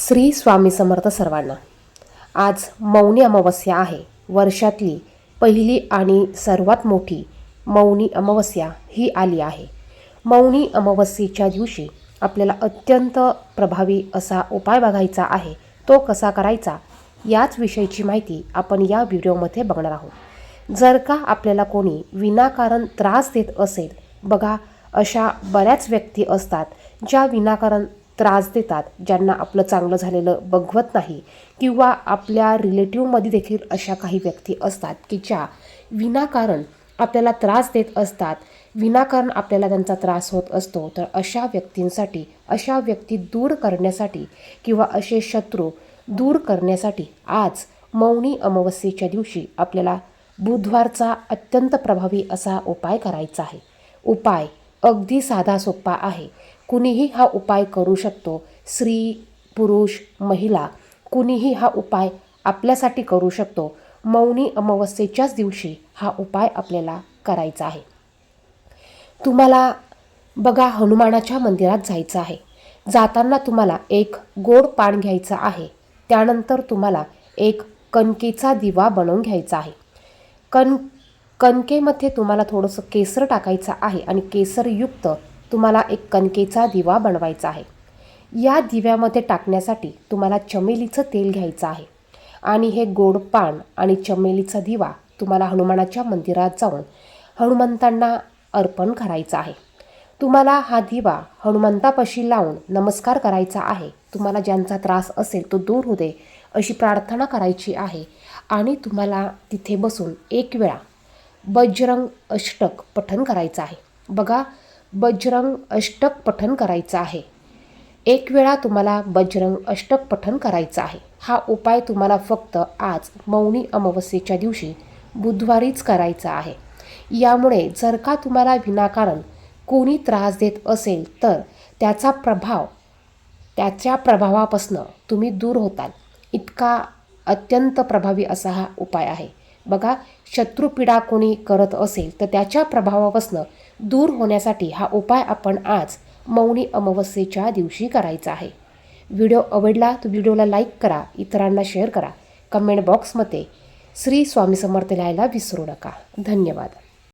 श्री स्वामी समर्थ सर्वांना. आज मौनी अमावस्या आहे. वर्षातली पहिली आणि सर्वात मोठी मौनी अमावस्या ही आली आहे. मौनी अमावस्येच्या दिवशी आपल्याला अत्यंत प्रभावी असा उपाय बघायचा आहे. तो कसा करायचा? याच विषयीची माहिती आपण या व्हिडिओमध्ये बघणार आहोत. जर का आपल्याला कोणी विनाकारण त्रास देत असेल बघा अशा बऱ्याच व्यक्ती असतात ज्या विनाकारण त्रास देतात ज्यांना आपलं चांगलं झालेलं बघवत नाही किंवा आपल्या रिलेटिव्हमध्ये देखील अशा काही व्यक्ती असतात की ज्या विनाकारण आपल्याला त्रास देत असतात. विनाकारण आपल्याला त्यांचा त्रास होत असतो. तर अशा व्यक्तींसाठी अशा व्यक्ती दूर करण्यासाठी किंवा असे शत्रू दूर करण्यासाठी आज मौनी अमावस्येच्या दिवशी आपल्याला बुधवारचा अत्यंत प्रभावी असा उपाय करायचा आहे. उपाय अगदी साधा सोपा आहे. कुणीही हा उपाय करू शकतो. स्त्री पुरुष महिला कुणीही हा उपाय आपल्यासाठी करू शकतो. मौनी अमावस्येच्याच दिवशी हा उपाय आपल्याला करायचा आहे. तुम्हाला बघा हनुमानाच्या मंदिरात जायचं आहे. जाताना तुम्हाला एक गोड पान घ्यायचं आहे. त्यानंतर तुम्हाला एक कणकेचा दिवा बनवून घ्यायचा आहे. कण कणकेमध्ये तुम्हाला थोडंसं केसर टाकायचं आहे आणि केसरयुक्त तुम्हाला एक कणकेचा दिवा बनवायचा आहे. या दिव्यामध्ये टाकण्यासाठी तुम्हाला चमेलीचं तेल घ्यायचं आहे आणि हे गोड पान आणि चमेलीचा दिवा तुम्हाला हनुमानाच्या मंदिरात जाऊन हनुमंतांना अर्पण करायचा आहे. तुम्हाला हा दिवा हनुमंतापाशी लावून नमस्कार करायचा आहे. तुम्हाला ज्यांचा त्रास असेल तो दूर होऊ दे अशी प्रार्थना करायची आहे आणि तुम्हाला तिथे बसून एक वेळा बजरंग अष्टक पठन करायचं आहे. बघा बजरंग अष्टक पठन करायचं आहे. एक वेळा तुम्हाला बजरंग अष्टक पठन करायचं आहे. हा उपाय तुम्हाला फक्त आज मौनी अमावस्येच्या दिवशी बुधवारीच करायचा आहे. यामुळे जर का तुम्हाला विनाकारण कोणी त्रास देत असेल तर त्याचा प्रभाव त्याच्या प्रभावापासनं तुम्ही दूर होताल. इतका अत्यंत प्रभावी असा हा उपाय आहे. बघा शत्रुपीडा कोणी करत असेल तर त्याच्या प्रभावापासनं दूर होण्यासाठी हा उपाय आपण आज मौनी अमावस्येच्या दिवशी करायचा आहे. व्हिडिओ आवडला तर व्हिडिओला लाईक करा इतरांना शेअर करा. कमेंट बॉक्समध्ये श्री स्वामी समर्थ लिहायला विसरू नका. धन्यवाद.